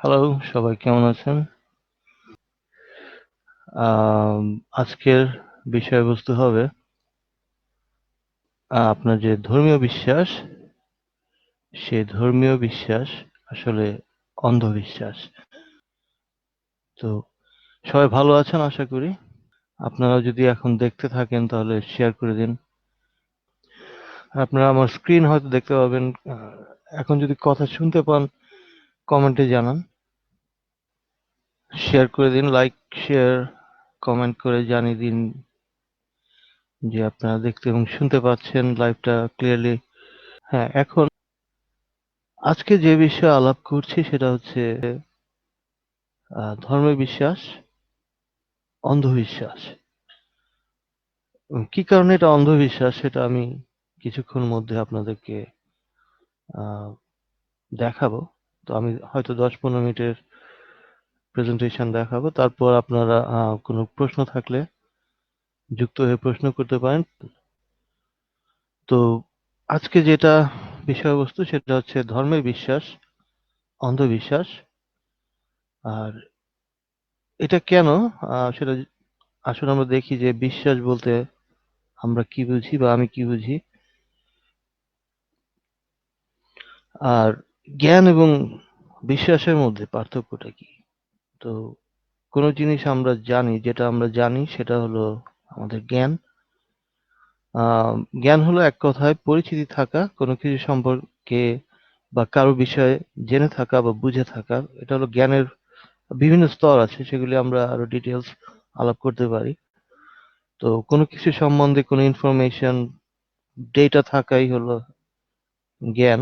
Hello সবাই কেমন আছেন? আজকের বিষয়বস্তু হবে আপনার যে ধর্মীয় বিশ্বাস সে ধর্মীয় বিশ্বাস আসলে অন্ধবিশ্বাস। তো সবাই ভালো আছেন আশা করি। আপনারা যদি এখন দেখতে থাকেন তাহলে শেয়ার করে দিন। আপনারা আমার স্ক্রিন হয়তো দেখতে পাবেন এখন যদি কথা শুনতে পান কমেন্টে জানান। শেয়ার করে দিন লাইক শেয়ার কমেন্ট করে জানিয়ে দিন যে আপনারা দেখতে এবং শুনতে পাচ্ছেন লাইভটা ক্লিয়ারলি হ্যাঁ এখন আজকে যে বিষয়ে আলাপ করছি সেটা হচ্ছে আহ, ধর্মের বিশ্বাস অন্ধবিশ্বাস। কি কারণে এটা অন্ধবিশ্বাস সেটা আমি কিছুক্ষণ মধ্যে আপনাদেরকে দেখাবো। তো আমি হয়তো দশ পনেরো মিনিটের প্রেজেন্টেশন দেখাবো। তারপর আপনারা কোনো প্রশ্ন থাকলে যুক্ত হয়ে প্রশ্ন করতে পারেন। তো আজকে যেটা বিষয়বস্তু সেটা হচ্ছে ধর্মের বিশ্বাস, অন্ধবিশ্বাস। আর এটা কেন? সেটা আসলে আমরা দেখি যে বিশ্বাস বলতে আমরা কি বুঝি বা আমি কি বুঝি। আর জ্ঞান এবং বিশ্বাসের মধ্যে পার্থক্যটা কি? তো কোনো জিনিস আমরা জানি, যেটা আমরা জানি সেটা হলো আমাদের জ্ঞান। জ্ঞান হলো এক কথায় পরিচিতি থাকা, কোনো কিছু সম্পর্কে বা কারও বিষয়ে জেনে থাকা বা বুঝে থাকা, এটা হলো জ্ঞানের বিভিন্ন স্তর আছে, সেগুলি আমরা আরও ডিটেলস আলাপ করতে পারি। তো কোনো কিছু সম্বন্ধে কোনো ইনফরমেশন ডেটা থাকাই হলো জ্ঞান।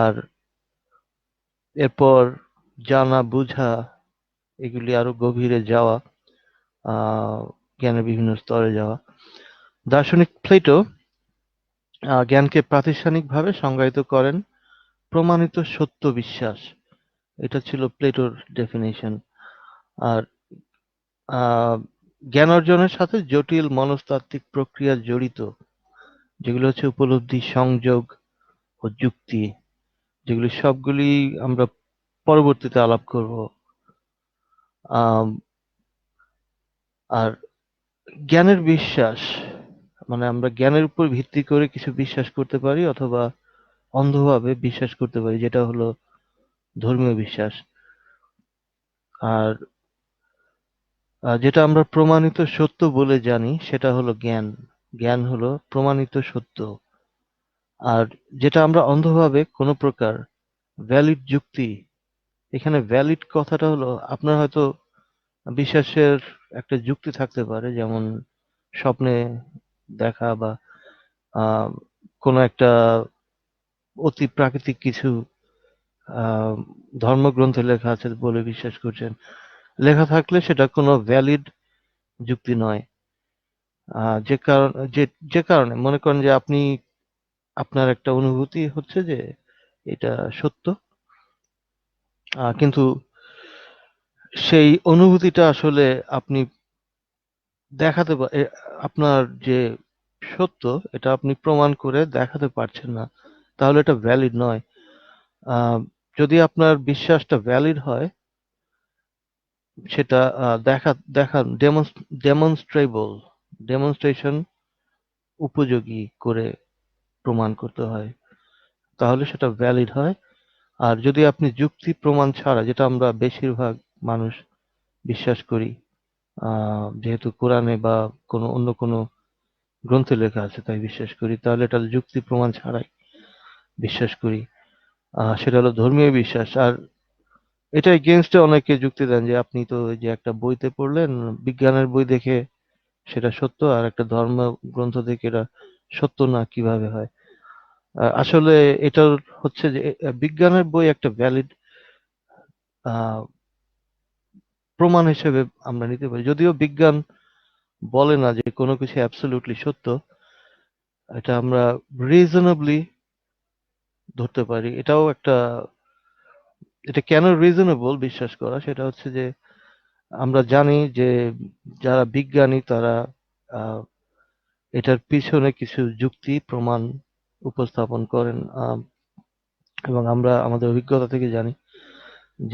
আর এরপর জানা, বুঝা, এগুলি আরও গভীরে যাওয়া জ্ঞানের বিভিন্ন স্তরে যাওয়া। দার্শনিক প্লেটো জ্ঞানকে প্রাতিষ্ঠানিকভাবে সংজ্ঞায়িত করেন প্রমাণিত সত্য বিশ্বাস। এটা ছিল প্লেটোর ডেফিনেশন আর জ্ঞান অর্জনের সাথে জটিল মনস্তাত্ত্বিক প্রক্রিয়া জড়িত, যেগুলো হচ্ছে উপলব্ধি, সংযোগ ও যুক্তি, যেগুলি সবগুলি আমরা পরবর্তীতে আলাপ করব। আর জ্ঞানের বিশ্বাস মানে আমরা জ্ঞানের উপর ভিত্তি করে কিছু বিশ্বাস করতে পারি অথবা অন্ধভাবে বিশ্বাস করতে পারি, যেটা হলো ধর্মীয় বিশ্বাস। আর যেটা আমরা প্রমাণিত সত্য বলে জানি, সেটা হলো জ্ঞান। জ্ঞান হলো প্রমাণিত সত্য। আর যেটা আমরা অন্ধভাবে কোনো প্রকার ভ্যালিড যুক্তি এখানে ভ্যালিড কথাটা হলো, আপনার হয়তো বিশ্বাসের একটা যুক্তি থাকতে পারে, যেমন স্বপ্নে দেখা বা কোনো একটা অতি প্রাকৃতিক কিছু ধর্মগ্রন্থে লেখা আছে বলে বিশ্বাস করছেন। লেখা থাকলে সেটা কোনো ভ্যালিড যুক্তি নয়। যে কারণ, যে যে কারণে মনে করেন যে আপনি, আপনার একটা অনুভূতি হচ্ছে যে এটা সত্য। কিন্তু সেই অনুভূতিটা আসলে আপনি দেখাতে আপনার যে সত্য, এটা আপনি প্রমাণ করে দেখাতে পারছেন না। তাহলে এটা ভ্যালিড নয়। যদি আপনার বিশ্বাসটা ভ্যালিড হয়, সেটা দেখা দেখা ডেমনস্ট্রেবল ডেমনস্ট্রেশন উপযোগী করে প্রমাণ করতে হয়। তাহলে সেটা ভ্যালিড হয়। আর যদি আপনি যুক্তি প্রমাণ ছাড়া, যেটা আমরা বেশিরভাগ মানুষ বিশ্বাস করি যেহেতু কোরআনে বা কোনো অন্য কোনো গ্রন্থে লেখা আছে তাই বিশ্বাস করি, তাহলে এটা যুক্তি প্রমাণ ছাড়াই বিশ্বাস করি। সেটা হলো ধর্মীয় বিশ্বাস। আর এটা এগেনস্টে অনেকে যুক্তি দেন যে, আপনি তো যে একটা বইতে পড়লেন, বিজ্ঞানের বই দেখে সেটা সত্য, আর একটা ধর্ম গ্রন্থ দেখে এটা সত্য না, কীভাবে হয়? আসলে এটার হচ্ছে যে বিজ্ঞানের বই একটা ভ্যালিড প্রমাণ হিসেবে আমরা নিতে পারি। যদিও বিজ্ঞান বলে না যে কোনো কিছু অ্যাবসলিউটলি সত্য, এটা আমরা রিজনেবলি ধরতে পারি। এটাও একটা, এটা কেন রিজনেবল বিশ্বাস করা? সেটা হচ্ছে যে, আমরা জানি যে যারা বিজ্ঞানী তারা এটার পিছনে কিছু যুক্তি, প্রমাণ উপস্থাপন করেন এবং আমরা আমাদের অভিজ্ঞতা থেকে জানি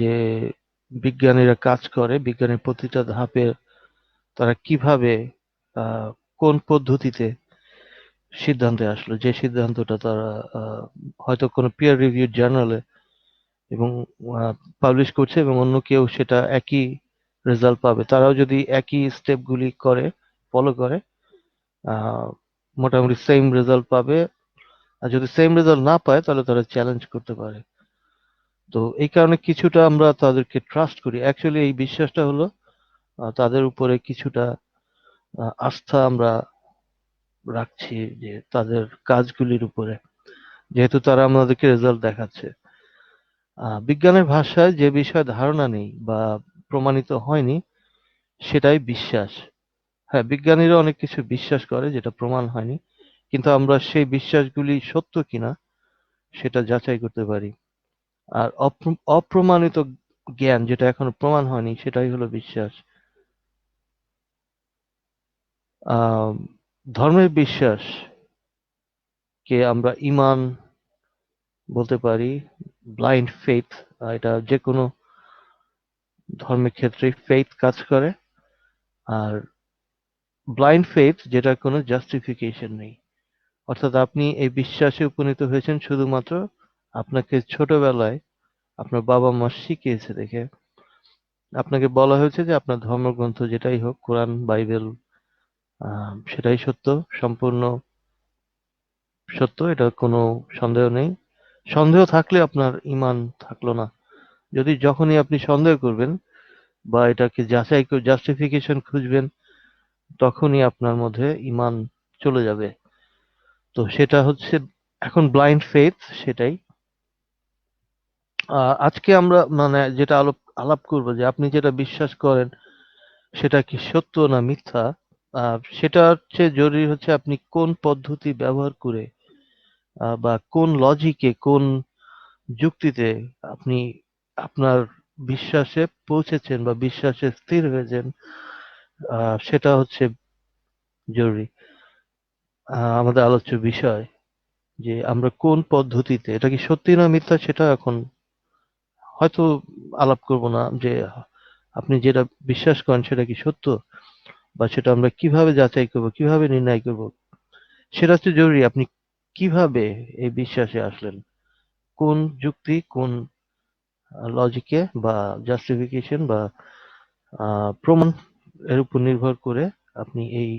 যে বিজ্ঞানীরা কাজ করে, বিজ্ঞানের প্রতিটা ধাপে তারা কীভাবে কোন পদ্ধতিতে সিদ্ধান্তে আসলো। যে সিদ্ধান্তটা তারা হয়তো কোনো পিয়ার রিভিউ জার্নালে এবং পাবলিশ করছে এবং অন্য কেউ সেটা একই রেজাল্ট পাবে। তারাও যদি একই স্টেপগুলি করে ফলো করে মোটামুটি সেম রেজাল্ট পাবে আর যদি সেম রেজাল্ট না পায়, তাহলে তারা চ্যালেঞ্জ করতে পারে। তো এই কারণে কিছুটা আমরা তাদেরকে ট্রাস্ট করি। অ্যাকচুয়ালি এই বিশ্বাসটা হলো তাদের উপরে কিছুটা আস্থা আমরা রাখছি যে তাদের কাজগুলির উপরে। যেহেতু তারা আমাদেরকে রেজাল্ট দেখাচ্ছে। বিজ্ঞানের ভাষায় যে বিষয়ে ধারণা নেই বা প্রমাণিত হয়নি, সেটাই বিশ্বাস। হ্যাঁ বিজ্ঞানীরা অনেক কিছু বিশ্বাস করে, যেটা প্রমাণ হয়নি। কিন্তু আমরা সেই বিশ্বাসগুলি সত্য কিনা সেটা যাচাই করতে পারি। আর অপ্র- অপ্রমাণিত জ্ঞান যেটা এখনও প্রমাণ হয়নি সেটাই হলো বিশ্বাস। ধর্মের বিশ্বাস কে আমরা ইমান বলতে পারি ব্লাইন্ড ফেথ এটা যে কোনো ধর্মের ক্ষেত্রে ফেথ কাজ করে। আর ব্লাইন্ড ফেথ যেটা কোনো জাস্টিফিকেশন নেই। অর্থাৎ আপনি এই বিশ্বাসে উপনীত হয়েছেন শুধুমাত্র আপনাকে ছোটবেলায় আপনার বাবা মা শিখিয়েছে দেখে। আপনাকে বলা হয়েছে যে আপনার ধর্মগ্রন্থ যেটাই হোক, কোরআন, বাইবেল সেটাই সত্য, সম্পূর্ণ সত্য, এটা কোনো সন্দেহ নেই। সন্দেহ থাকলে আপনার ইমান থাকল না। যদি যখনই আপনি সন্দেহ করবেন বা এটাকে যাচাই জাস্টিফিকেশন খুঁজবেন, তখনই আপনার মধ্যে ইমান চলে যাবে। তো সেটা হচ্ছে এখন ব্লাইন্ড ফেথ সেটাই। আজকে আমরা মানে যেটা আলোপ, আলাপ করব যে আপনি যেটা বিশ্বাস করেন সেটা কি সত্য না মিথ্যা? সেটা হচ্ছে জরুরি হচ্ছে আপনি কোন পদ্ধতি ব্যবহার করে বা কোন লজিকে কোন যুক্তিতে আপনি আপনার বিশ্বাসে পৌঁছেছেন বা বিশ্বাসে স্থির হয়েছেন সেটা হচ্ছে জরুরি। আমাদের আলোচ্য বিষয় যে আমরা কোন পদ্ধতিতে, এটা কি সত্যি না মিথ্যা সেটা এখন হয়তো আলাপ করব না, যে আপনি যেটা বিশ্বাস করেন সেটা কি সত্য বা সেটা আমরা কীভাবে যাচাই করব, কীভাবে নির্ণয় করব, সেটা হচ্ছে জরুরি। আপনি কীভাবে এই বিশ্বাসে আসলেন? কোন যুক্তি, কোন লজিকে বা জাস্টিফিকেশন বা প্রমাণ এর উপর নির্ভর করে আপনি এই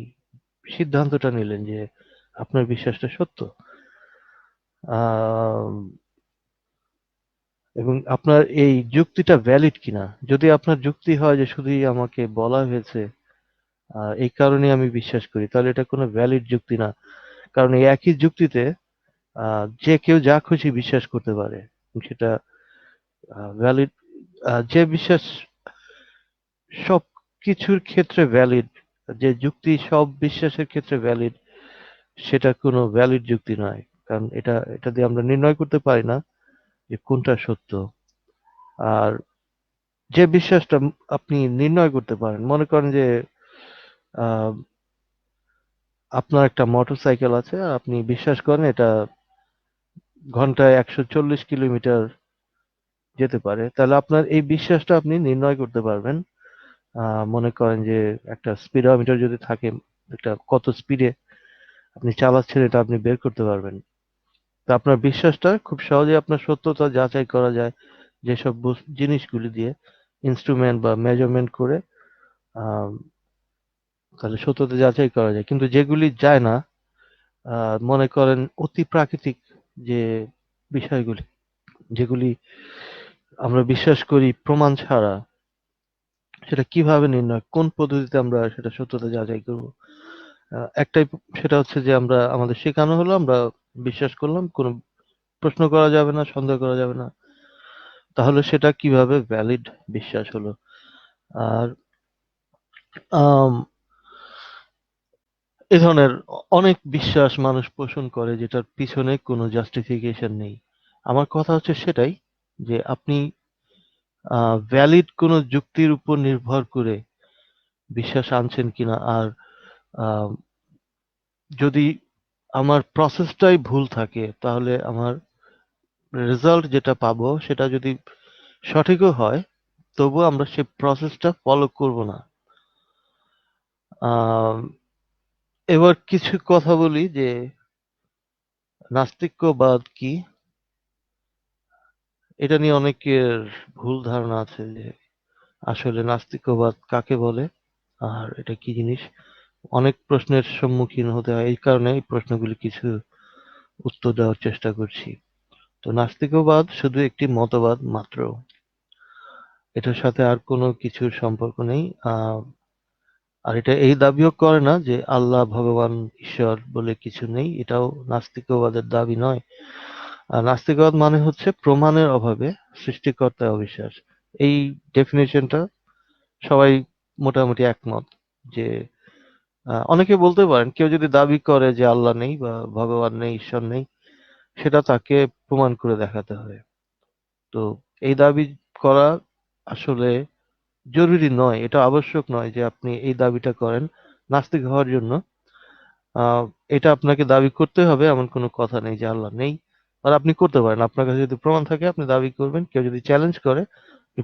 সিদ্ধান্তটা নিলেন যে আপনার বিশ্বাসটা সত্য। এবং আপনার এই যুক্তিটা ভ্যালিড কিনা? যদি আপনার যুক্তি হয় যে শুধুই আমাকে বলা হয়েছে এই কারণে আমি বিশ্বাস করি, তাহলে এটা কোনো ভ্যালিড যুক্তি না। কারণ এই একই যুক্তিতে যে কেউ যা খুশি বিশ্বাস করতে পারে, সেটা ভ্যালিড যে বিশ্বাস সব কিছুর ক্ষেত্রে ভ্যালিড যে যুক্তি সব বিশ্বাসের ক্ষেত্রে ভ্যালিড সেটা কোনো ভ্যালিড যুক্তি নয়। কারণ এটা এটা দিয়ে আমরা নির্ণয় করতে পারি না যে কোনটা সত্য। আর যে বিশ্বাসটা আপনি নির্ণয় করতে পারেন, মনে করেন যে আপনার একটা মোটরসাইকেল আছে, আর আপনি বিশ্বাস করেন এটা ঘন্টায় একশো চল্লিশ কিলোমিটার যেতে পারে, তাহলে আপনার এই বিশ্বাসটা আপনি নির্ণয় করতে পারবেন। মনে করেন যে একটা স্পিডোমিটার যদি থাকে, একটা কত স্পিডে আপনি চালাচ্ছেন এটা আপনি বের করতে পারবেন। তো আপনার বিশ্বাসটা খুব সহজে আপনার সত্যতা যাচাই করা যায় যেসব জিনিসগুলি দিয়ে ইনস্ট্রুমেন্ট বা মেজারমেন্ট করে তাহলে সত্যতা যাচাই করা যায়। কিন্তু যেগুলি যায় না মনে করেন অতি প্রাকৃতিক যে বিষয়গুলি, যেগুলি আমরা বিশ্বাস করি প্রমাণ ছাড়া সেটা কীভাবে নির্ণয়, কোন পদ্ধতিতে আমরা সেটা সত্যতা যাচাই করব? একটাই সেটা হচ্ছে যে আমরা, আমাদের শেখানো হলো, আমরা বিশ্বাস করলাম, কোনো প্রশ্ন করা যাবে না, সন্দেহ করা যাবে না। তাহলে সেটা কীভাবে ভ্যালিড বিশ্বাস হলো? আর এ ধরনের অনেক বিশ্বাস মানুষ পোষণ করে যেটার পিছনে কোনো জাস্টিফিকেশন নেই। আমার কথা হচ্ছে সেটাই যে আপনি ভ্যালিড কোনো যুক্তির উপর নির্ভর করে বিশ্বাস আনছেন কিনা? আর যদি আমার প্রসেসটাই ভুল থাকে, তাহলে আমার রেজাল্ট যেটা পাবো, সেটা যদি সঠিকও হয়, তবুও আমরা সেই প্রসেসটা ফলো করব না। এবার কিছু কথা বলি যে, নাস্তিক্যবাদ কি? এটা নিয়ে অনেকের ভুল ধারণা আছে যে আসলে নাস্তিক্যবাদ কাকে বলে আর এটা কি জিনিস? অনেক প্রশ্নের সম্মুখীন হতে হয়। এই কারণে এই প্রশ্নগুলি কিছু উত্তর দেওয়ার চেষ্টা করছি। তো নাস্তিকবাদ শুধু একটি মতবাদ মাত্র। এটার সাথে আর কোনো কিছুর সম্পর্ক নেই। আর এটা এই দাবিও করে না যে আল্লাহ ভগবান ঈশ্বর বলে কিছু নেই। এটাও নাস্তিকবাদের দাবি নয়। নাস্তিকবাদ মানে হচ্ছে প্রমাণের অভাবে সৃষ্টিকর্তায় অবিশ্বাস। এই ডেফিনেশনটা সবাই মোটামুটি একমত যে অনেকে বলতে পারেন, কেউ যদি দাবি করে যে আল্লাহ নেই বা ভগবান নেই, ঈশ্বর নেই, সেটা তাকে প্রমাণ করে দেখাতে হবে তো এই দাবি করা আসলে জরুরি নয়, এটা আবশ্যক নয় যে আপনি এই দাবিটা করেন নাস্তিক হওয়ার জন্য। এটা আপনাকে দাবি করতে হবে, এমন কোনো কথা নেই যে আল্লাহ নেই। আর আপনি করতে পারেন। আপনার কাছে যদি প্রমাণ থাকে, আপনি দাবি করবেন। কেউ যদি চ্যালেঞ্জ করে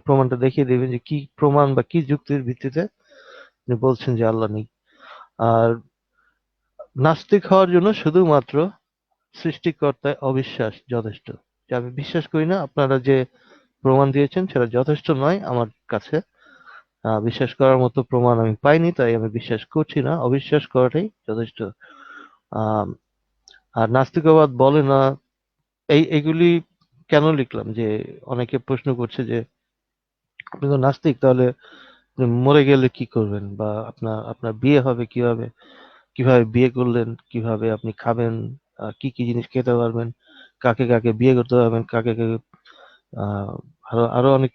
প্রমাণটা দেখিয়ে দেবেন যে কি প্রমাণ বা কি যুক্তির ভিত্তিতে আপনি বলছেন যে আল্লাহ নেই। আর নাস্তিক হওয়ার জন্য শুধুমাত্র সৃষ্টিকর্তায় অবিশ্বাস যথেষ্ট। যে আমি বিশ্বাস করি না, আপনারা যে প্রমাণ দিয়েছেন সেটা যথেষ্ট নয় আমার কাছে। বিশ্বাস করার মতো প্রমাণ আমি পাইনি, তাই আমি বিশ্বাস করছি না। অবিশ্বাস করাটাই যথেষ্ট। আর নাস্তিকবাদ বলে না এই, এগুলি কেন লিখলাম? যে অনেকে প্রশ্ন করছে যে, আপনি তো নাস্তিক, তাহলে মরে গেলে কি করবেন? বা আপনার আপনার বিয়ে হবে কীভাবে? কীভাবে বিয়ে করলেন? কীভাবে আপনি খাবেন? কি কি জিনিস খেতে পারবেন? কাকে কাকে বিয়ে করতে পারবেন? কাকে কাকে আরও আরও অনেক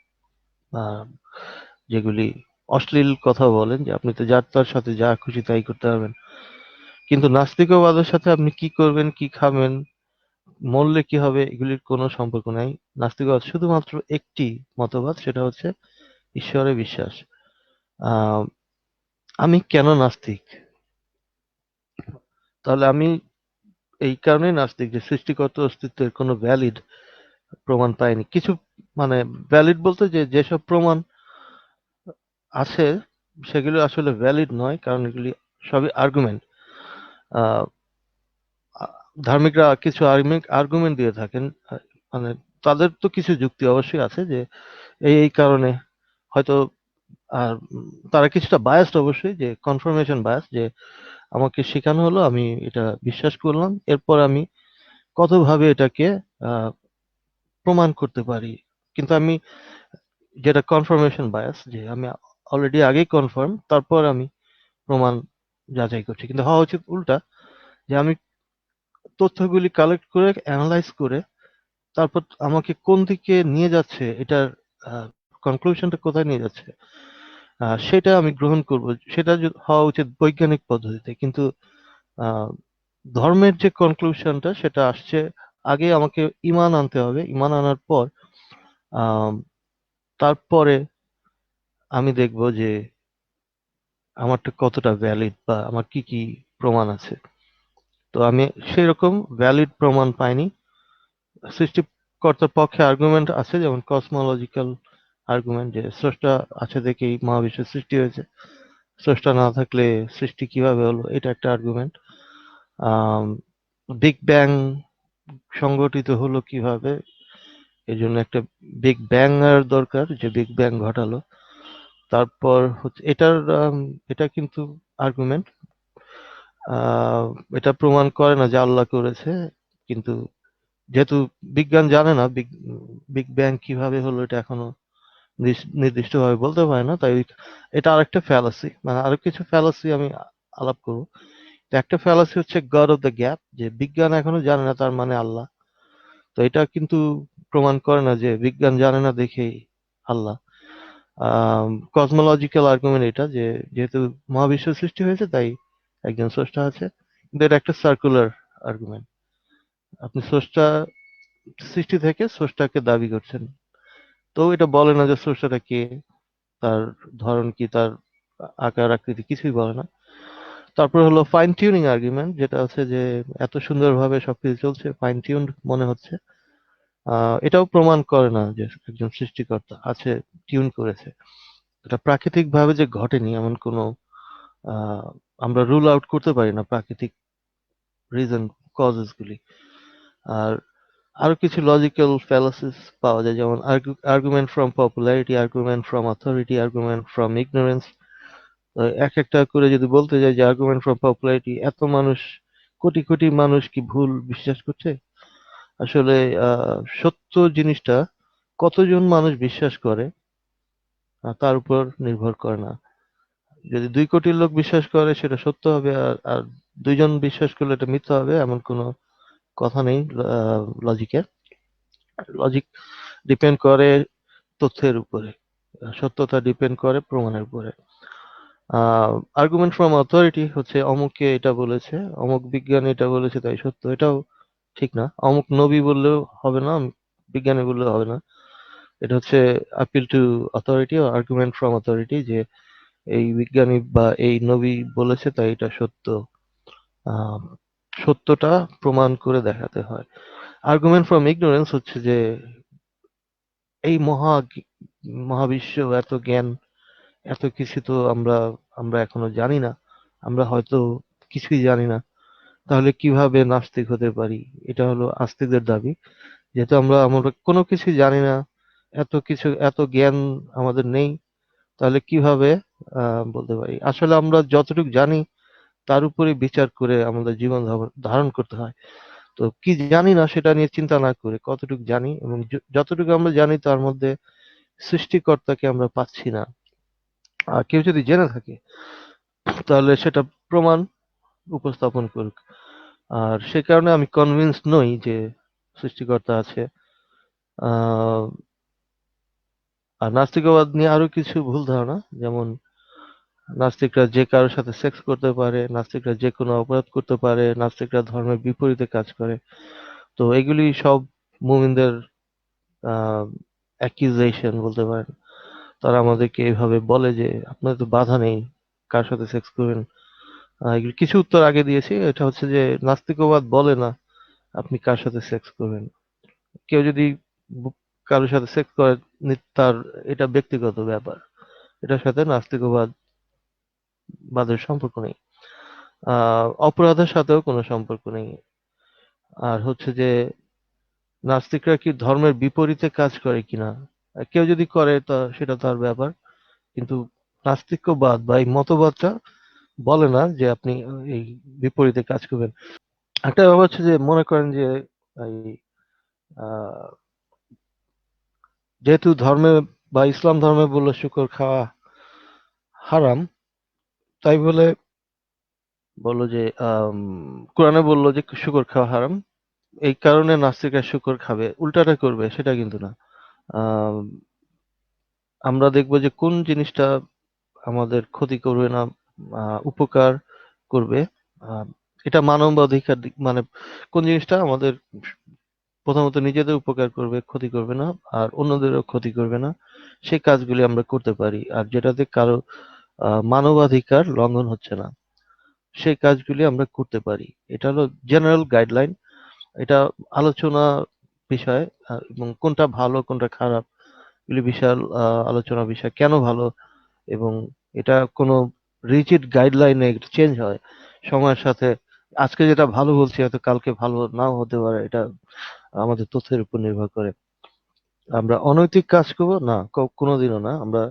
যেগুলি অশ্লীল কথা বলেন, যে আপনি তো যার, তার সাথে যা খুশি তাই করতে পারবেন। কিন্তু নাস্তিকবাদের সাথে আপনি কি করবেন? কি খাবেন? মরলে কি হবে এগুলির কোনো সম্পর্ক নাই। নাস্তিকবাদ শুধুমাত্র একটি মতবাদ, সেটা হচ্ছে ঈশ্বরে বিশ্বাস। আমি কেন নাস্তিক? তাহলে আমি এই কারণেই নাস্তিক যে সৃষ্টিকর্ত অস্তিত্বের কোনো ভ্যালিড প্রমাণ পাইনি। কিছু মানে ভ্যালিড বলতে যে, যেসব প্রমাণ আছে, সেগুলো আসলে ভ্যালিড নয়, কারণ এগুলি সবই আর্গুমেন্ট ধার্মিকরা কিছু আর্গুমেন্ট দিয়ে থাকেন মানে তাদের তো কিছু যুক্তি অবশ্যই আছে যে এই এই কারণে হয়তো আর তারা কিছুটা বায়াসড অবশ্যই, যে কনফার্মেশন বায়াস যে আমাকে শেখানো হলো, আমি এটা বিশ্বাস করলাম, এরপর আমি কতভাবে এটাকে প্রমাণ করতে পারি। কিন্তু আমি যেটা কনফার্মেশন বায়াস যে আমি অলরেডি আগেই কনফার্ম তারপর আমি প্রমাণ যাচাই করছি। কিন্তু হওয়া উচিত উল্টা, যে আমি তথ্যগুলি কালেক্ট করে অ্যানালাইজ করে, তারপর আমাকে কোন দিকে নিয়ে যাচ্ছে, এটার কনক্লুশনটা কোথায় নিয়ে যাচ্ছে সেটা আমি গ্রহণ করব। সেটা হওয়া উচিত বৈজ্ঞানিক পদ্ধতিতে। কিন্তু ধর্মের যে কনক্লুশনটা সেটা আসছে আগে আমাকে ইমান আনতে হবে। ইমান আনার পর তারপরে আমি দেখব যে, আমারটা কতটা ভ্যালিড বা আমার কি কি প্রমাণ আছে। তো আমি সেরকম ভ্যালিড প্রমাণ পাইনি। সৃষ্টিকর্তার পক্ষে আর্গুমেন্ট আছে, যেমন কসমোলজিক্যাল আর্গুমেন্ট যে স্রষ্টা আছে দেখেই মহাবিশ্বের সৃষ্টি হয়েছে। স্রষ্টা না থাকলে সৃষ্টি কীভাবে হলো, এটা একটা আর্গুমেন্ট বিগ ব্যাং সংগঠিত হলো কীভাবে এই জন্য একটা বিগ ব্যাং এর দরকার, যে বিগ ব্যাং ঘটালো। তারপর হচ্ছে, এটার এটা কিন্তু আর্গুমেন্ট এটা প্রমাণ করে না যে আল্লাহ করেছে, কিন্তু যেহেতু বিজ্ঞান জানে না, বিগ ব্যাং কীভাবে হলো এটা এখনও নির্দিষ্টভাবে বলতে পারে না, তাই এটা আরেকটা ফ্যালাসি মানে আরও কিছু ফ্যালাসি আমি আলাপ করব। একটা ফ্যালাসি হচ্ছে গড অফ দ্য গ্যাপ যে বিজ্ঞান এখনও জানে না তার মানে আল্লাহ। তো এটা কিন্তু প্রমাণ করে না যে বিজ্ঞান জানে না দেখেই আল্লাহ। কসমোলজিক্যাল আর্গুমেন্ট এটা, যে যেহেতু মহাবিশ্ব সৃষ্টি হয়েছে, তাই একজন স্রষ্টা আছে, কিন্তু এটা একটা সার্কুলার আর্গুমেন্ট আপনি স্রষ্টা সৃষ্টি থেকে স্রষ্টাকে দাবি করছেন। তো এটা বলে না যে স্রষ্টাটা কে, তার ধরন কি, তার আকার, আকৃতি কিছুই বলে না। তারপর হলো ফাইন টিউনিং আর্গুমেন্ট যেটা হচ্ছে যে এত সুন্দরভাবে সবকিছু চলছে ফাইন টিউন মনে হচ্ছে। এটাও প্রমাণ করে না যে একজন সৃষ্টিকর্তা আছে টিউন করেছে। এটা প্রাকৃতিক ভাবে যে ঘটেনি, এমন কোনো আমরা রুল আউট করতে পারি না প্রাকৃতিক রিজন কজেস গুলি। আর আরও কিছু লজিক্যাল ফ্যালাসিস পাওয়া যায়, যেমন argument from popularity argument from authority argument from ignorance এক একটা করে যদি বলতে যাই যে আর্গুমেন্ট ফ্রম পপুলারিটি এত মানুষ, কোটি কোটি মানুষ কি ভুল বিশ্বাস করছে? আসলে সত্য জিনিসটা কতজন মানুষ বিশ্বাস করে তার উপর নির্ভর করে না। যদি দুই কোটি লোক বিশ্বাস করে, সেটা সত্য হবে, আর আর দুইজন বিশ্বাস করলে এটা মিথ্যা হবে, এমন কোনো কথা নেই লজিকে লজিক ডিপেন্ড করে তথ্যের উপরে, সত্যতা ডিপেন্ড করে প্রমাণের উপরে। আর্গুমেন্ট ফ্রম অথরিটি হচ্ছে, অমুককে এটা বলেছে, অমুক বিজ্ঞানী এটা বলেছে, তাই সত্য, এটাও ঠিক না। অমুক নবী বললেও হবে না বিজ্ঞানী বললেও হবে না। এটা হচ্ছে appeal to authority argument from authority যে এই বিজ্ঞানী বা এই নবী বলেছে, তাই এটা সত্য। সত্যটা প্রমাণ করে দেখাতে হয়। আর্গুমেন্ট ফ্রম ইগনোরেন্স হচ্ছে যে, এই মহা মহাবিশ্ব এত জ্ঞান, এত কিছু তো আমরা আমরা এখনও জানি না। আমরা হয়তো কিছুই জানি না। তাহলে কীভাবে নাস্তিক হতে পারি? এটা হলো আস্তিকদের দাবি। যেহেতু আমরা আমরা কোনো কিছু জানি না, এত কিছু, এত জ্ঞান আমাদের নেই। তাহলে কীভাবে বলতে পারি? আসলে আমরা যতটুকু জানি তার উপরে বিচার করে আমাদের জীবন ধারণ করতে হয়। তো কি জানি না সেটা নিয়ে চিন্তা না করে কতটুকু জানি এবং যতটুকু আমরা জানি তার মধ্যে সৃষ্টিকর্তাকে আমরা পাচ্ছি না। আর কেউ যদি জেনে থাকে তাহলে সেটা প্রমাণ উপস্থাপন করুক। আর সে কারণে আমি কনভিন্স নই যে সৃষ্টিকর্তা আছে। আহ, আর নাস্তিকবাদ নিয়ে আরও কিছু ভুল ধারণা, যেমন নাস্তিকরা যে কারোর সাথে সেক্স করতে পারে, নাস্তিকরা যে কোনো অপরাধ করতে পারে, নাস্তিকরা ধর্মের বিপরীতে কাজ করে। তো এগুলি সব মুমিনদের অ্যাকিউজেশন বলতে পারেন। তারা আমাদেরকে এইভাবে বলে যে আপনাদের তো বাধা নেই, কার সাথে সেক্স করবেন? এগুলি কিছু উত্তর আগে দিয়েছি। এটা হচ্ছে যে, নাস্তিকবাদ বলে না, আপনি কার সাথে সেক্স করবেন। কেউ যদি কারোর সাথে সেক্স করে তার এটা ব্যক্তিগত ব্যাপার। এটার সাথে নাস্তিকবাদ, বাদের সম্পর্ক নেই। অপরাধের সাথেও কোনো সম্পর্ক নেই। আর হচ্ছে যে, নাস্তিকরা কি ধর্মের বিপরীতে কাজ করে কিনা? কেউ যদি করে, তা, সেটা তার ব্যাপার। কিন্তু নাস্তিক্যবাদ বা এই মতবাদটা বলে না যে আপনি এই বিপরীতে কাজ করবেন। একটা ব্যাপার হচ্ছে যে, মনে করেন যে, এই যেহেতু ধর্মে বা ইসলাম ধর্মে বলল শুকর খাওয়া হারাম তাই বলে বলল যে কোরআনে বলল যে শুকর খাওয়া হারাম। এই কারণে নাস্তিকরা শুকর খাবে উল্টাটা করবে সেটা কিন্তু না। আম, আমরা দেখব যে কোন জিনিসটা আমাদের ক্ষতি করবে না উপকার করবে। এটা মানবাধিকার দিক মানে কোন জিনিসটা আমাদের প্রথমত নিজেদের উপকার করবে, ক্ষতি করবে না, আর অন্যদেরও ক্ষতি করবে না। সেই কাজগুলি আমরা করতে পারি, আর যেটাতে কারও মানবাধিকার লঙ্ঘন হচ্ছে না, সেই কাজগুলি আমরা করতে পারি। এটা হলো জেনারেল গাইডলাইন এটা আলোচনা বিষয় এবং কোনটা ভালো, কোনটা খারাপ, এগুলি বিশাল আলোচনা বিষয়, কেন ভালো, এবং এটা কোনো রিজিড গাইডলাইনে চেঞ্জ হয়। সময়ের সাথে আজকে যেটা ভালো বলছি, হয়তো কালকে ভালো নাও হতে পারে, এটা আমাদের তথ্যের উপর নির্ভর করে। আমরা অনৈতিক কাজ করব? না কোনোদিনও না। আমরা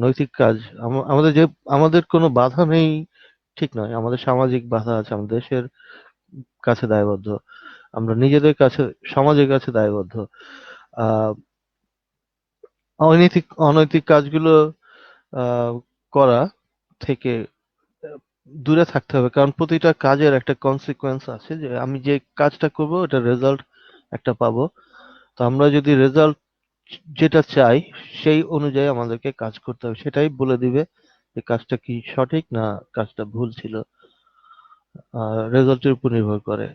নৈতিক কাজ, আম- আমাদের যে, আমাদের কোনো বাধা নেই, ঠিক নয়। আমাদের সামাজিক বাধা আছে, আমাদের দেশের কাছে দায়বদ্ধ। আমরা নিজেদের কাছে, সমাজের কাছে দায়বদ্ধ। অনৈতিক অনৈতিক কাজগুলো করা থেকে দূরে থাকতে হবে, কারণ প্রতিটা কাজের একটা কনসিকোয়েন্স আছে যে আমি যে কাজটা করব এটা রেজাল্ট একটা পাবো। তো আমরা যদি রেজাল্ট যেটা চাই, সেই অনুযায়ী আমাদেরকে কাজ করতে হবে। সেটাই বলে দিবে যে কাজটা কি সঠিক না কাজটা ভুল ছিল। রেজাল্টের উপর নির্ভর করে।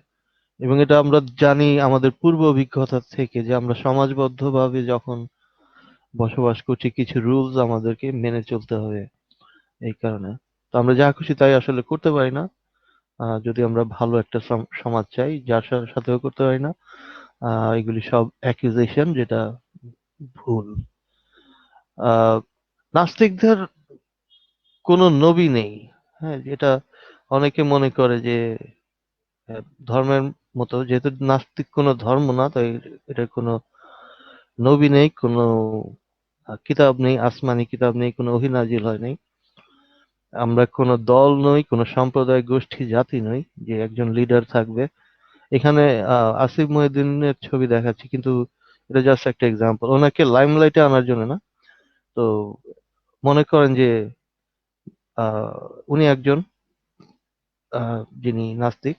এবং এটা আমরা জানি আমাদের পূর্ব অভিজ্ঞতা থেকে যে আমরা সমাজবদ্ধভাবে যখন বসবাস করছি, কিছু রুলস আমাদেরকে মেনে চলতে হবে এই কারণে। তো আমরা যা খুশি তাই আসলে করতে পারি না। যদি আমরা ভালো একটা সম- সমাজ চাই, যার সাথেও করতে পারি না এগুলি সব অ্যাকিউজেশন যেটা ভুল। নাস্তিকদের কোনো নবী নেই হ্যাঁ যেটা অনেকে মনে করে যে ধর্মের মতো, যেহেতু নাস্তিক কোনো ধর্ম না, তাই এটা কোনো নবী নেই, কোনো কিতাব নেই, আসমানি কিতাব নেই, কোনো ওহী নাজিল হয় নাই। আমরা কোনো দল নই, কোনো সম্প্রদায়, গোষ্ঠী, জাতি নই যে একজন লিডার থাকবে। এখানে আসিফ মহিউদ্দিনের ছবি দেখাচ্ছি, কিন্তু এটা জাস্ট একটা এক্সাম্পল ওনাকে লাইমলাইটে আনার জন্য না। তো মনে করেন যে উনি একজন যিনি নাস্তিক।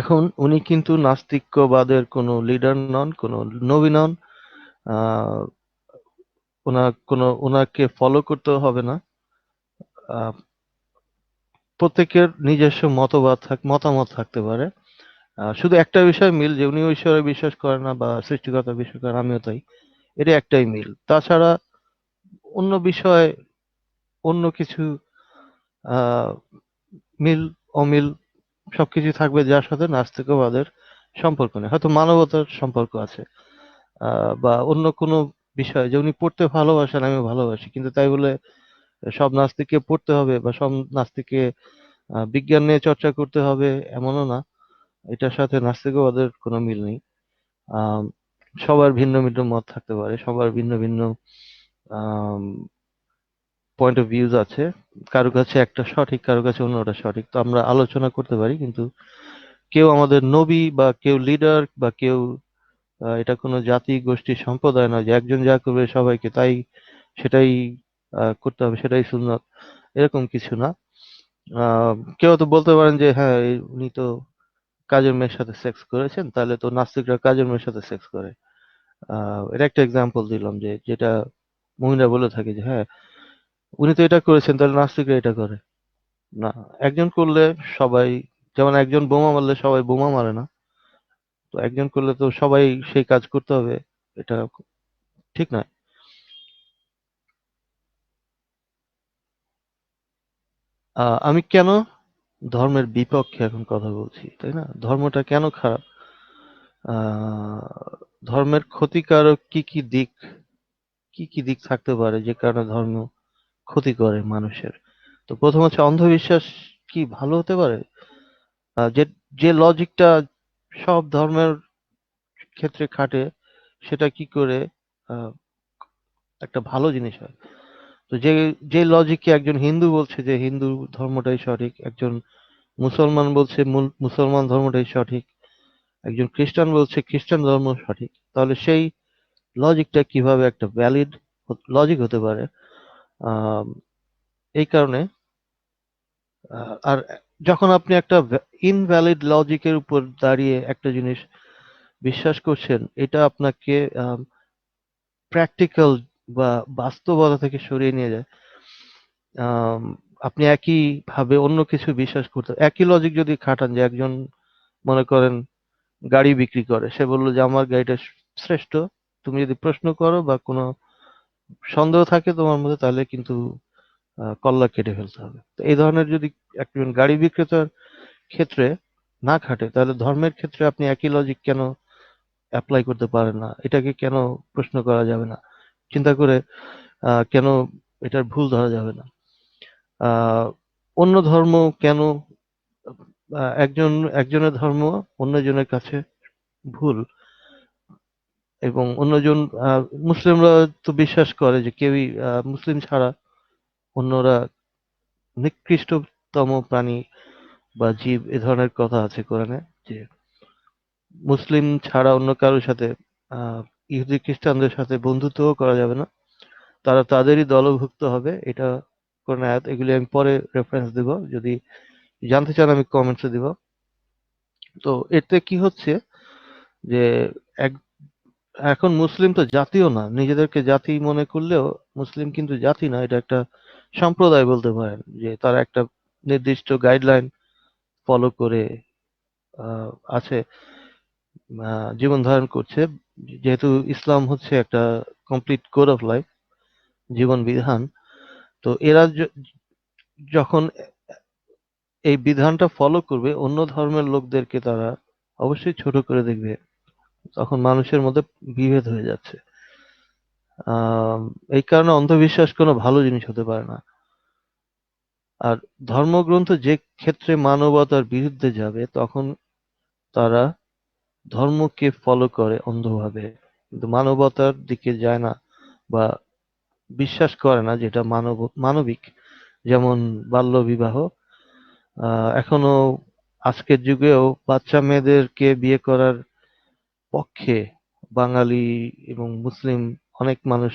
এখন উনি কিন্তু নাস্তিক্যবাদের কোনো লিডার নন, কোনো নবী নন। ওনার কোনো, ওনাকে ফলো করতে হবে না। প্রত্যেকের নিজস্ব মতবাদ থাক, মতামত থাকতে পারে। শুধু একটা বিষয় মিল, যে উনি ঈশ্বরে বিশ্বাস করেন না বা সৃষ্টিকর্তা বিশ্বাস করেন, আমিও তাই। এটা একটাই মিল। তাছাড়া অন্য বিষয়, অন্য কিছু মিল, অমিল সবকিছু থাকবে যার সাথে নাস্তিকবাদের সম্পর্ক নেই। হয়তো মানবতার সম্পর্ক আছে বা অন্য কোনো বিষয় যে উনি পড়তে ভালোবাসেন আমি ভালোবাসি। কিন্তু তাই বলে সব নাস্তিককে পড়তে হবে বা সব নাস্তিককে বিজ্ঞান নিয়ে চর্চা করতে হবে এমনও না। এটার সাথে নাস্তিকবাদের কোনো মিল নেই। সবার ভিন্ন ভিন্ন মত থাকতে পারে, সবার ভিন্ন ভিন্ন পয়েন্ট অফ ভিউজ আছে। কারও কাছে একটা সঠিক, কারও কাছে অন্যটা সঠিক। তো আমরা আলোচনা করতে পারি, কিন্তু কেউ আমাদের নবী বা কেউ লিডার বা কেউ এটা কোনো জাতি, গোষ্ঠী, সম্প্রদায় নয় যে একজন যা করবে সবাইকে, তাই সেটাই করতে হবে সেটাই সুন্নত। এরকম কিছু না। কেউ তো বলতে পারেন যে হ্যাঁ উনি তো কাজের মেয়ের সাথে সেক্স করেছেন, তাহলে তো নাস্তিকরা কাজের মেয়ের সাথে সেক্স করে। এটা একটা এক্সাম্পল দিলাম যে, যেটা মহিলা বলে থাকে যে হ্যাঁ উনি তো এটা করেছেন, তাহলে নাস্তিকরা এটা করে। না, একজন করলে সবাই, যেমন একজন বোমা মারলে সবাই বোমা মারে না। তো একজন করলে তো সবাই সেই কাজ করতে হবে, এটা ঠিক নয়। আমি কেন ধর্মের বিপক্ষে এখন কথা বলছি, তাই না? ধর্মটা কেন খারাপ? ধর্মের ক্ষতিকারক কি কি দিক, কি কি দিক থাকতে পারে যে কারণে ধর্ম ক্ষতি করে মানুষের? তো প্রথম হচ্ছে অন্ধবিশ্বাস কি ভালো হতে পারে? যে যে লজিকটা সব ধর্মের ক্ষেত্রে খাটে, সেটা কি করে একটা ভালো জিনিস হয়? তো যে যে লজিককে একজন হিন্দু বলছে যে হিন্দু ধর্মটাই সঠিক, একজন মুসলমান বলছে মুসলমান ধর্মটাই সঠিক, একজন খ্রিস্টান বলছে খ্রিস্টান ধর্ম সঠিক, তাহলে সেই লজিকটা কীভাবে একটা ভ্যালিড লজিক হতে পারে? এই কারণে আর যখন আপনি একটা ইনভ্যালিড লজিকের উপর দাঁড়িয়ে একটা জিনিস বিশ্বাস করছেন, এটা আপনাকে প্র্যাকটিক্যাল বা বাস্তবতা থেকে সরিয়ে নিয়ে যায়। আপনি একই ভাবে অন্য কিছু বিশ্বাস করতে, একই লজিক যদি খাটান যে একজন মনে করেন গাড়ি বিক্রি করে, সে বলল যে আমার গাড়িটা শ্রেষ্ঠ, তুমি যদি প্রশ্ন করো বা কোনো সন্দেহ থাকে তোমার মধ্যে, তাহলে কিন্তু কল্লা কেটে ফেলতে হবে। তো এই ধরনের যদি একজন গাড়ি বিক্রেতার ক্ষেত্রে না খাটে, তাহলে ধর্মের ক্ষেত্রে আপনি একই লজিক কেন অ্যাপ্লাই করতে পারেন না? এটাকে কেন প্রশ্ন করা যাবে না? চিন্তা করে কেন এটার ভুল ধরা যাবে না? অন্য ধর্ম কেন একজন, একজনের ধর্ম অন্যজনের কাছে ভুল? এবং অন্যজন মুসলিমরা তো বিশ্বাস করে যে কেউই মুসলিম ছাড়া অন্যরা নিকৃষ্টতম প্রাণী বা জীব, এ ধরনের কথা আছে কোরআনে যে মুসলিম ছাড়া অন্য কারোর সাথে ইহুদি খ্রিস্টানদের সাথে বন্ধুত্বও করা যাবে না। তারা তাদেরই দলভুক্ত হবে, এটা কোন আয়াত। এগুলি আমি পরে রেফারেন্স দেব। যদি জানতে চান, আমি কমেন্টসে দিব। তো এতে কি হচ্ছে যে এক, এখন মুসলিম তো জাতিও না। নিজেদেরকে জাতি মনে করলেও মুসলিম কিন্তু জাতি না। এটা একটা সম্প্রদায় বলতে পারেন যে তারা একটা নির্দিষ্ট গাইডলাইন ফলো করে আছে জীবন ধারণ করছে। যেহেতু ইসলাম হচ্ছে একটা কমপ্লিট কোড অফ লাইফ জীবন বিধান, তো এরা যখন এই বিধানটা ফলো করবে, অন্য ধর্মের লোকদেরকে তারা অবশ্যই ছোট করে দেখবে। তখন মানুষের মধ্যে বিভেদ হয়ে যাচ্ছে। এই কারণে অন্ধবিশ্বাস কোনো ভালো জিনিস হতে পারে না। আর ধর্মগ্রন্থ যে ক্ষেত্রে মানবতার বিরুদ্ধে যাবে, তখন তারা ধর্মকে ফলো করে অন্ধভাবে। কিন্তু মানবতার দিকে যায় না বা বিশ্বাস করে না যেটা মানব, মানবিক। যেমন বাল্য বিবাহ এখনও আজকের যুগেও বাচ্চা মেয়েদেরকে বিয়ে করার পক্ষে বাঙালি এবং মুসলিম অনেক মানুষ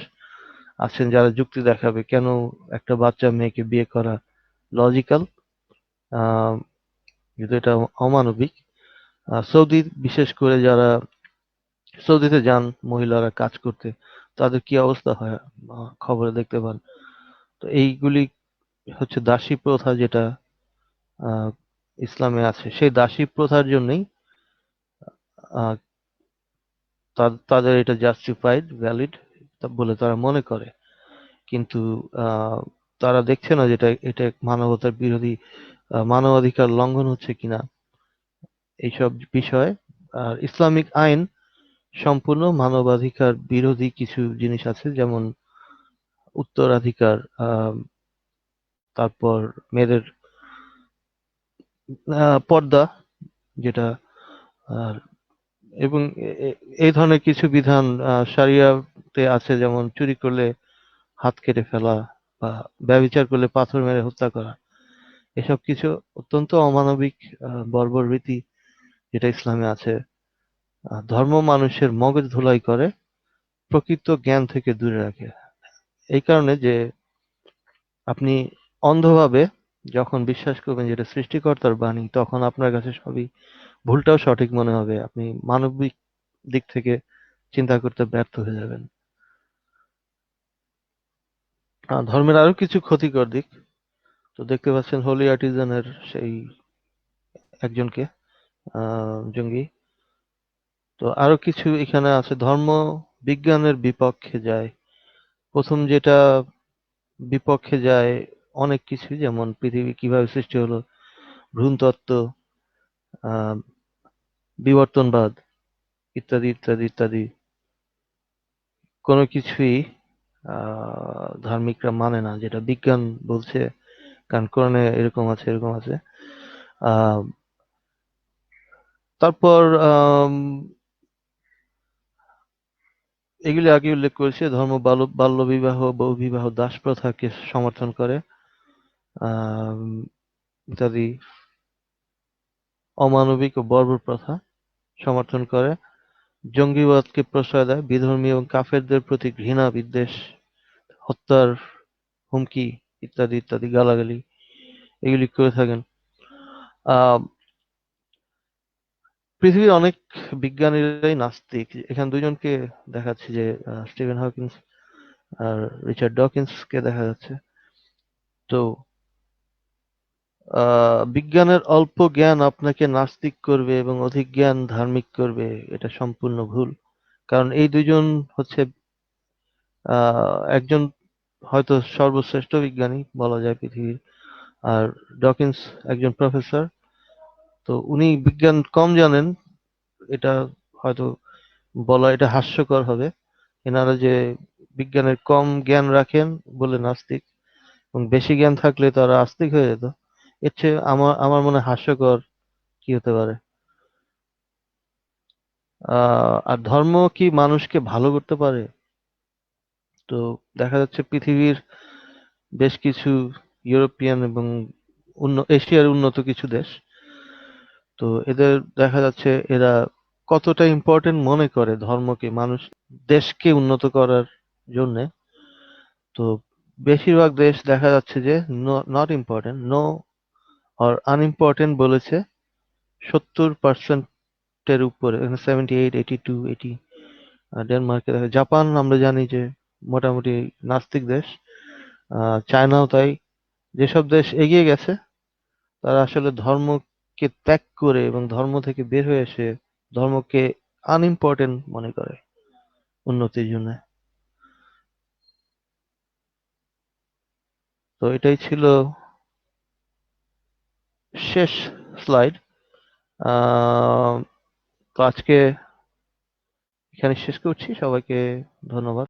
আছেন যারা যুক্তি দেখাবে কেন একটা বাচ্চা মেয়েকে বিয়ে করা লজিক্যাল কিন্তু এটা অমানবিক। সৌদি, বিশেষ করে যারা সৌদিতে যান, মহিলারা কাজ করতে, তাদের কি অবস্থা হয়? খবরে দেখতে পান। তো এইগুলি হচ্ছে দাসী প্রথা যেটা ইসলামে আছে। সেই দাসী প্রথার জন্যই তাদের এটা জাস্টিফাইড ভ্যালিড বলে তারা মনে করে। কিন্তু তারা দেখছে না যেটা এটা মানবতার বিরোধী মানবাধিকার লঙ্ঘন হচ্ছে কিনা। এইসব বিষয় আর ইসলামিক আইন সম্পূর্ণ মানবাধিকার বিরোধী কিছু জিনিস আছে যেমন উত্তরাধিকার তারপর মেয়েদের পর্দা যেটা এবং এই ধরনের কিছু বিধান আহ, শরিয়াতে আছে যেমন চুরি করলে হাত কেটে ফেলা বা ব্যভিচার করলে পাথর মেরে হত্যা করা। এসব কিছু অত্যন্ত অমানবিক বর্বর রীতি। যেটা ইসলামে আছে ধর্ম মানুষের মগজ ধুলাই করে, প্রকৃত জ্ঞান থেকে দূরে রাখে। এই কারণে যে আপনি অন্ধভাবে যখন বিশ্বাস করবেন যেটা সৃষ্টিকর্তার বাণী, তখন আপনার কাছে সবই ভুলটাও সঠিক মনে হবে। আপনি মানবিক দিক থেকে চিন্তা করতে ব্যর্থ হয়ে যাবেন। ধর্মের আরও কিছু ক্ষতিকর দিক। তো দেখতে পাচ্ছেন হোলি আর্টিজানের সেই একজনকে জঙ্গি। তো আরও কিছু এখানে আছে। ধর্ম বিজ্ঞানের বিপক্ষে যায়। প্রথম যেটা বিপক্ষে যায় অনেক কিছু যেমন পৃথিবী কীভাবে সৃষ্টি হলো, ভ্রূণতত্ত্ব বিবর্তনবাদ ইত্যাদি ইত্যাদি ইত্যাদি। কোনো কিছুই ধার্মিকরা মানে না, যেটা বিজ্ঞান বলছে। কারণ কোরআনে এরকম আছে এরকম আছে। আহ তারপর এগুলি আগে উল্লেখ করেছে, ধর্ম বাল্য বিবাহ বহু বিবাহ দাস প্রথাকে সমর্থন করে ইত্যাদি অমানবিক ও বর্বর প্রথা সমর্থন করে, জঙ্গিবাদকে প্রশ্রয় দেয়, বিধর্মী এবং কাফেরদের প্রতি ঘৃণা, বিদ্বেষ, হত্যার হুমকি ইত্যাদি ইত্যাদি, গালাগালি, এগুলি করে থাকেন। আহ পৃথিবীর অনেক বিজ্ঞানীরাই নাস্তিক। এখানে দুজনকে দেখাচ্ছে যে স্টিভেন হকিন্স আর রিচার্ড ডকিন্স কে দেখা যাচ্ছে। তো বিজ্ঞানের অল্প জ্ঞান আপনাকে নাস্তিক করবে এবং অধিক জ্ঞান ধার্মিক করবে, এটা সম্পূর্ণ ভুল। কারণ এই দুজন হচ্ছে একজন হয়তো সর্বশ্রেষ্ঠ বিজ্ঞানী বলা যায় পৃথিবীর, আর ডকিন্স একজন প্রফেসর তো উনি বিজ্ঞান কম জানেন, এটা হয়তো বলা এটা হাস্যকর হবে। এনারা যে বিজ্ঞানের কম জ্ঞান রাখেন বলে নাস্তিক এবং বেশি জ্ঞান থাকলে তারা আস্তিক হয়ে যেত, এর চেয়ে আমার আমার মনে হাস্যকর কি হতে পারে? আর ধর্ম কি মানুষকে ভালো করতে পারে? তো দেখা যাচ্ছে পৃথিবীর বেশ কিছু ইউরোপিয়ান এবং এশিয়ার উন্নত কিছু দেশ তো এদের দেখা যাচ্ছে এরা কতটা ইম্পর্টেন্ট মনে করে ধর্মকে, মানুষ, দেশকে উন্নত করার জন্য। তো বেশিরভাগ দেশ দেখা যাচ্ছে যে নট ইম্পর্টেন্ট নো আর আনইম্পর্টেন্ট বলেছে। সত্তর পার্সেন্টের উপরে seventy eight eighty two eighty ডেনমার্কে Japan আমরা জানি যে মোটামুটি নাস্তিক দেশ। চায়নাও তাই। যেসব দেশ এগিয়ে গেছে, তারা আসলে ধর্মকে ত্যাগ করে এবং ধর্ম থেকে বের হয়ে এসে ধর্মকে আনইম্পর্টেন্ট মনে করে উন্নতির জন্য। তো এটাই ছিল শেষ স্লাইড তো আজকে এখানে শেষ করছি। সবাইকে ধন্যবাদ।